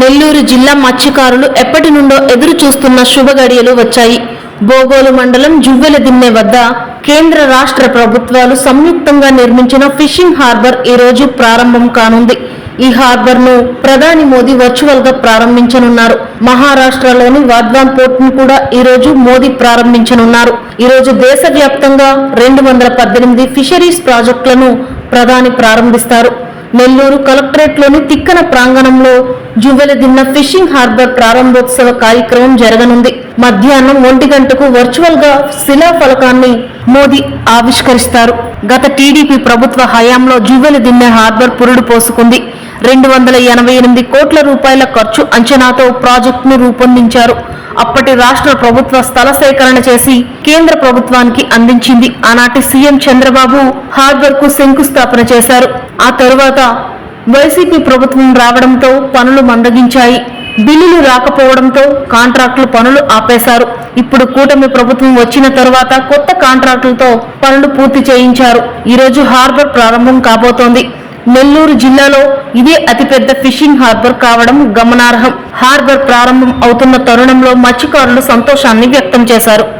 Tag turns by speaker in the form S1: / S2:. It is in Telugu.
S1: నెల్లూరు జిల్లా మత్స్యకారులు ఎప్పటి నుండో ఎదురు చూస్తున్న శుభ గడియలు వచ్చాయి. బోగోలు మండలం జువ్వెల దిన్నె వద్ద కేంద్ర రాష్ట్ర ప్రభుత్వాలు సంయుక్తంగా నిర్మించిన ఫిషింగ్ హార్బర్ ఈ రోజు ప్రారంభం కానుంది. ఈ హార్బర్ను ప్రధాని మోదీ వర్చువల్గా ప్రారంభించనున్నారు. మహారాష్ట్రలోని వాద్వాన్ పోర్ట్ను కూడా ఈ రోజు మోదీ ప్రారంభించనున్నారు. ఈ రోజు దేశవ్యాప్తంగా రెండు వందల పద్దెనిమిది ఫిషరీస్ ప్రాజెక్టులను ప్రధాని ప్రారంభిస్తారు. నెల్లూరు కలెక్టరేట్లోని తిక్కన ప్రాంగణంలో జువ్వెలదిన్న ఫిషింగ్ హార్బర్ ప్రారంభోత్సవ కార్యక్రమం జరగనుంది. మధ్యాహ్నం ఒంటి గంటకు వర్చువల్గా శిలాఫలకాన్ని మోదీ ఆవిష్కరిస్తారు. గత టీడీపీ ప్రభుత్వ హయాంలో జువ్వెలదిన్నె హార్బర్ పురుడు పోసుకుంది. రెండు వందల ఎనభై ఎనిమిది కోట్ల రూపాయల ఖర్చు అంచనాతో ప్రాజెక్టును రూపొందించారు. అప్పటి రాష్ట్ర ప్రభుత్వ స్థల సేకరణ చేసి కేంద్ర ప్రభుత్వానికి అందించింది. ఆనాటి సీఎం చంద్రబాబు హార్బర్కు శంకుస్థాపన చేశారు. ఆ తరువాత వైసీపీ ప్రభుత్వం రావడంతో పనులు మందగించాయి. బిల్లులు రాకపోవడంతో కాంట్రాక్టులు పనులు ఆపేశారు. ఇప్పుడు కూటమి ప్రభుత్వం వచ్చిన తరువాత కొత్త కాంట్రాక్టులతో పనులు పూర్తి చేయించారు. ఈ రోజు హార్బర్ ప్రారంభం కాబోతోంది. నెల్లూరు జిల్లాలో ఇదే అతిపెద్ద ఫిషింగ్ హార్బర్ కావడం గమనార్హం. హార్బర్ ప్రారంభం అవుతున్న తరుణంలో మత్స్యకారులు సంతోషాన్ని వ్యక్తం చేశారు.